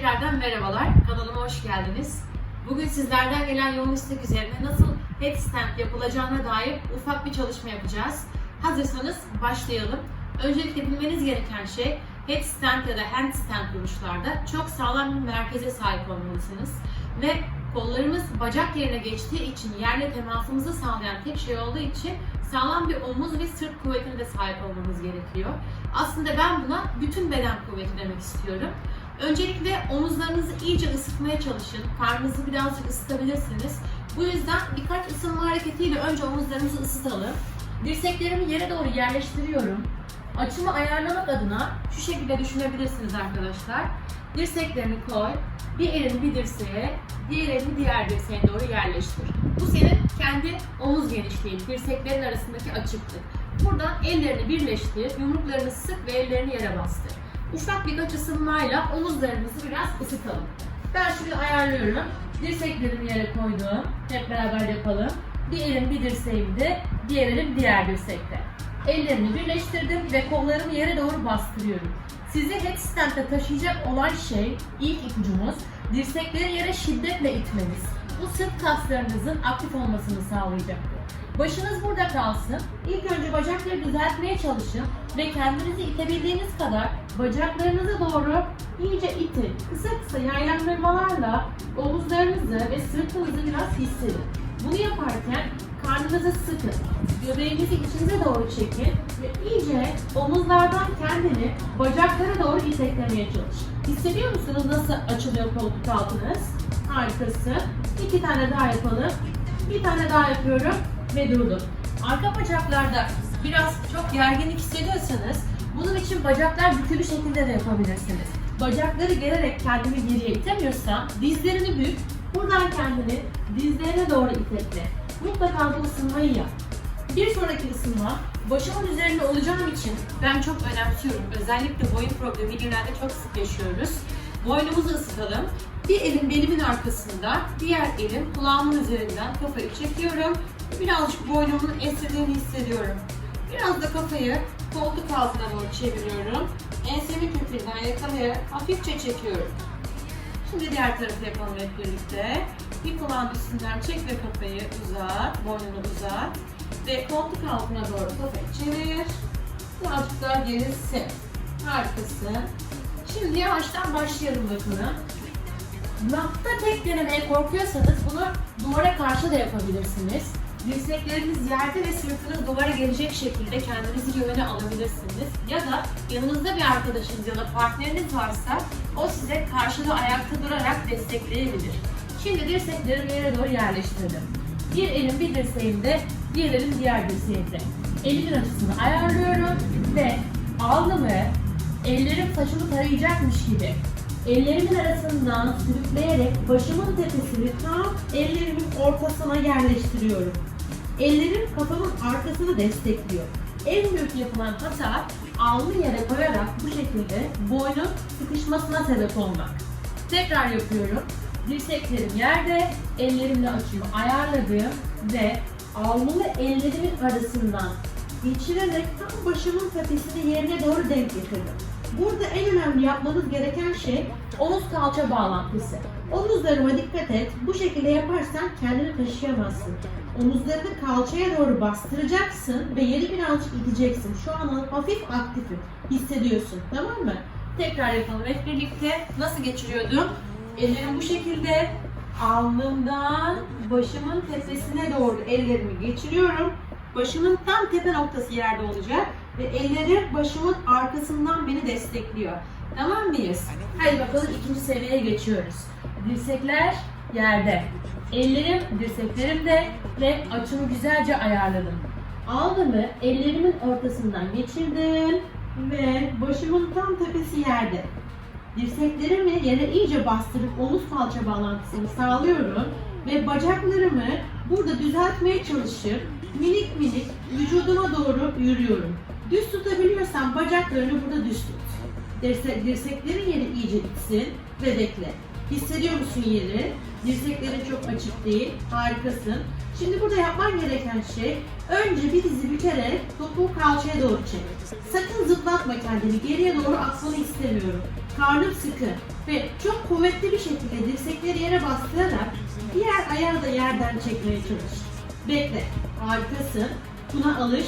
Tekrardan merhabalar, kanalıma hoş geldiniz. Bugün sizlerden gelen yoğun istek üzerine nasıl headstand yapılacağına dair ufak bir çalışma yapacağız. Hazırsanız başlayalım. Öncelikle bilmeniz gereken şey headstand ya da handstand duruşlarda çok sağlam bir merkeze sahip olmalısınız. Ve kollarımız bacak yerine geçtiği için yerle temasımızı sağlayan tek şey olduğu için sağlam bir omuz ve sırt kuvvetine de sahip olmamız gerekiyor. Aslında ben buna bütün beden kuvveti demek istiyorum. Öncelikle omuzlarınızı iyice ısıtmaya çalışın. Karnınızı birazcık ısıtabilirsiniz. Bu yüzden birkaç ısınma hareketiyle önce omuzlarınızı ısıtalım. Dirseklerimi yere doğru yerleştiriyorum. Açımı ayarlamak adına şu şekilde düşünebilirsiniz arkadaşlar. Dirseklerini koy. Bir elini bir dirseğe, diğer elini diğer dirseğe doğru yerleştir. Bu senin kendi omuz genişliğin, dirseklerin arasındaki açıklık. Buradan ellerini birleştir, yumruklarını sık ve ellerini yere bastır. Ufak birkaç ısınmayla omuzlarımızı biraz ısıtalım. Ben şimdi ayarlıyorum. Dirseklerimi yere koydum. Hep beraber yapalım. Bir elim bir dirseğimde, diğer elim diğer dirsekte. Ellerimi birleştirdim ve kollarımı yere doğru bastırıyorum. Sizi headstand'e taşıyacak olan şey, ilk ipucumuz, dirsekleri yere şiddetle itmeniz. Bu sırt kaslarınızın aktif olmasını sağlayacak. Başınız burada kalsın. İlk önce bacakları düzeltmeye çalışın ve kendinizi itebildiğiniz kadar bacaklarınıza doğru iyice itin. Kısa kısa yaylandırmalarla omuzlarınızı ve sırtınızı biraz hissedin. Bunu yaparken karnınızı sıkın. Göbeğinizi içinize doğru çekin ve iyice omuzlardan kendini bacaklara doğru iteklemeye çalışın. Hissediyor musunuz nasıl açılıyor koltuk altınız? Harikasın. İki tane daha yapalım. Bir tane daha yapıyorum ve durdum. Arka bacaklarda biraz çok gerginlik hissediyorsanız bunun için bacaklar bükülü şekilde de yapabilirsiniz. Bacakları gererek kendimi geriye itemiyorsam dizlerini bük, buradan kendini dizlerine doğru itekle. Mutlaka bu ısınmayı yap. Bir sonraki ısınma başımın üzerinde olacağım için ben çok önemsiyorum. Özellikle boyun problemi genelde çok sık yaşıyoruz. Boynumuzu ısıtalım. Bir elim belimin arkasında, diğer elim kulağımın üzerinden kafayı çekiyorum. Birazcık boynumun esnediğini hissediyorum. Biraz da kafayı koltuk altına doğru çeviriyorum. Ensemin kökünden yakalayarak hafifçe çekiyorum. Şimdi diğer tarafı yapalım hep birlikte. Bir kulağın üstünden çek ve kafayı uzat, boynunu uzat. Ve koltuk altına doğru kafayı çevir. Birazcık daha gerisin. Harikasın. Şimdi yavaştan başlayalım bakalım. Lafta tek denemeye korkuyorsanız bunu duvara karşı da yapabilirsiniz. Dirsekleriniz yerde ve sırtınız duvara gelecek şekilde kendinizi güvene alabilirsiniz. Ya da yanınızda bir arkadaşınız ya da partneriniz varsa o size karşıda ayakta durarak destekleyebilir. Şimdi dirseklerimi yere doğru yerleştirdim. Bir elim bir dirseğimde, diğer elim diğer dirseğimde. Elimin açısını ayarlıyorum ve alnımı ellerim saçımı tarayacakmış gibi ellerimin arasından sürükleyerek başımın tepesini tam ellerimin ortasına yerleştiriyorum. Ellerim kafamın arkasını destekliyor. En büyük yapılan hata alnı yere koyarak bu şekilde boynun sıkışmasına sebep olmak. Tekrar yapıyorum. Dirseklerim yerde, ellerimle açımı ayarladım ve alnımı ellerimin arasından geçirerek tam başımın tepesini yerine doğru denk getirdim. Burada en önemli yapmanız gereken şey omuz kalça bağlantısı. Omuzlarıma dikkat et. Bu şekilde yaparsan kendini taşıyamazsın. Omuzlarını kalçaya doğru bastıracaksın ve yeri birazcık iteceksin. Şu an hafif aktifim. Hissediyorsun. Tamam mı? Tekrar yapalım hep birlikte. Nasıl geçiriyordum? Ellerim bu şekilde alnımdan başımın tepesine doğru ellerimi geçiriyorum. Başımın tam tepe noktası yerde olacak ve ellerim başımın arkasından beni destekliyor. Tamam mıyız? Hadi bakalım ikinci seviyeye geçiyoruz. Dirsekler yerde. Ellerim dirseklerimde ve açımı güzelce ayarladım. Alnımı ellerimin ortasından geçirdim ve başımın tam tepesi yerde. Dirseklerimi yere iyice bastırıp omuz kalça bağlantısını sağlıyorum ve bacaklarımı burada düzeltmeye çalışıp minik minik vücuduma doğru yürüyorum. Düz tutabiliyorsan bacaklarını burada düz tut. Dirse, dirseklerin yeri iyice itsin ve bekle. Hissediyor musun yeri? Dirseklerin çok açık değil. Harikasın. Şimdi burada yapman gereken şey önce bir dizi bükerek topuğu kalçaya doğru çek. Sakın zıplatma kendini. Geriye doğru atmanı istemiyorum. Karnım sıkı ve çok kuvvetli bir şekilde dirsekleri yere bastırarak diğer ayağı da yerden çekmeye çalış. Bekle. Harikasın. Buna alış.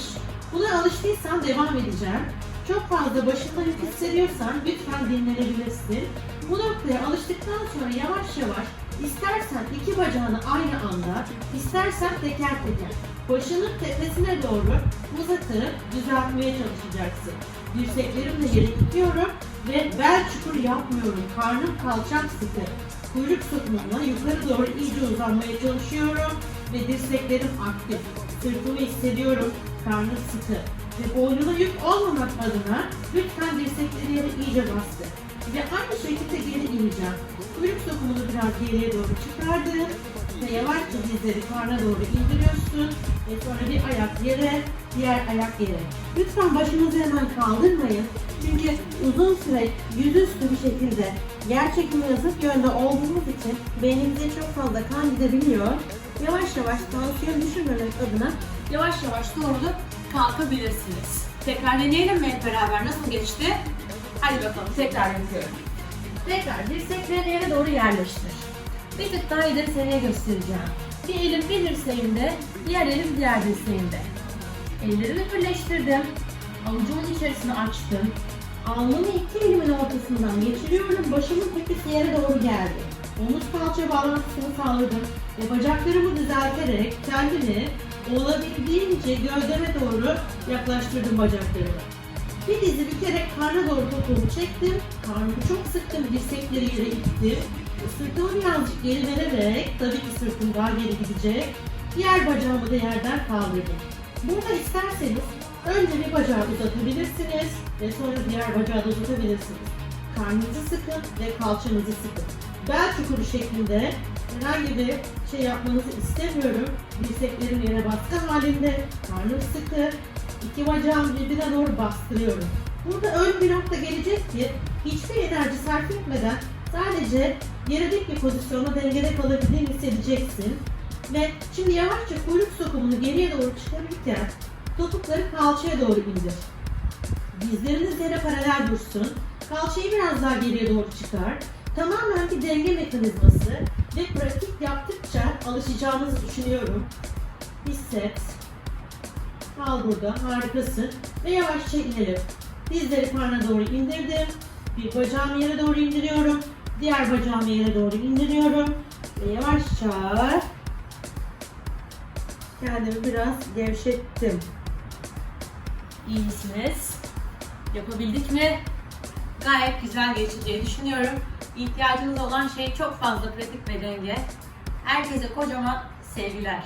Buna alıştıysan devam edeceğim. Çok fazla başında yük hissediyorsan lütfen dinlenebilirsin. Bu noktaya alıştıktan sonra yavaş yavaş istersen iki bacağını aynı anda, istersen teker teker başının tepesine doğru uzatıp düzeltmeye çalışacaksın. Dirseklerimle yeri tutuyorum ve bel çukur yapmıyorum. Karnım kalçam sıkı. Kuyruk sokumumla yukarı doğru iyice uzanmaya çalışıyorum ve dirseklerim aktif. Sırtımı hissediyorum. Karnım sıkı. Ve boynuna yük olmamak adına lütfen dirsekleri yere iyice bastı. Ve aynı şekilde geri ineceğim. Kuyruk sokumunu biraz geriye doğru çıkardım. Ve yavaşça dizleri karna doğru indiriyorsun. Ve sonra bir ayak yere, diğer ayak yere. Lütfen başınızı hemen kaldırmayın. Çünkü uzun süre yüzüstü bir şekilde yer çekimi zıt yönde olduğumuz için beynimize çok fazla kan gidebiliyor. Yavaş yavaş tansiyon düşürmemek adına Yavaş yavaş doğrulup kalkabilirsiniz. Tekrar deneyelim mi hep beraber? Nasıl geçti? Hadi bakalım tekrar yapıyorum. Tekrar dirseklerini yere doğru yerleştir. Bir tık daha ileri göstereceğim. Bir elim bir dirseğimde, diğer elim diğer dirseğimde. Ellerimi birleştirdim. Avucumun içerisine açtım. Alnımı iki elimin ortasından geçiriyorum. Başımın tepesi yere doğru geldi. Omuz kalça bağlantısını sağladım. Ve bacaklarımı düzelterek kendimi olabildiğince gövdeme doğru yaklaştırdım bacaklarımı. Bir dizi bükerek karna doğru topuğumu çektim. Karnımı çok sıktım. Dirsekleri yere ittim. Sırtımı birazcık geri vererek, tabii ki sırtım daha geri gidecek. Diğer bacağımı da yerden kaldırdım. Burada isterseniz önce bir bacağı uzatabilirsiniz ve sonra diğer bacağı da uzatabilirsiniz. Karnınızı sıkın ve kalçanızı sıkın. Bel çukuru şeklinde herhangi bir şey yapmanızı istemiyorum. Dirseklerim yere baskı halinde, karnım sıkı, iki bacağım birbirine doğru bastırıyorum. Burada öyle bir nokta gelecek ki hiçbir enerji sarf etmeden sadece yere dik bir pozisyonda dengede kalabildiğini hissedeceksin. Ve şimdi yavaşça kuyruk sokumunu geriye doğru çıkarırken topukları kalçaya doğru indir. Dizleriniz yere paralel dursun. Kalçayı biraz daha geriye doğru çıkar. Tamamen bir denge mekanizması ve pratik yaptıkça alışacağınızı düşünüyorum. Hisset. Kal burada, harikasın. Ve yavaşça inelim. Dizleri karna doğru indirdim. Bir bacağımı yere doğru indiriyorum. Diğer bacağımı yere doğru indiriyorum. Ve yavaşça kendimi biraz gevşettim. İyi misiniz? Yapabildik mi? Gayet güzel diye düşünüyorum. İhtiyacınız olan şey çok fazla pratik ve denge. Herkese kocaman sevgiler.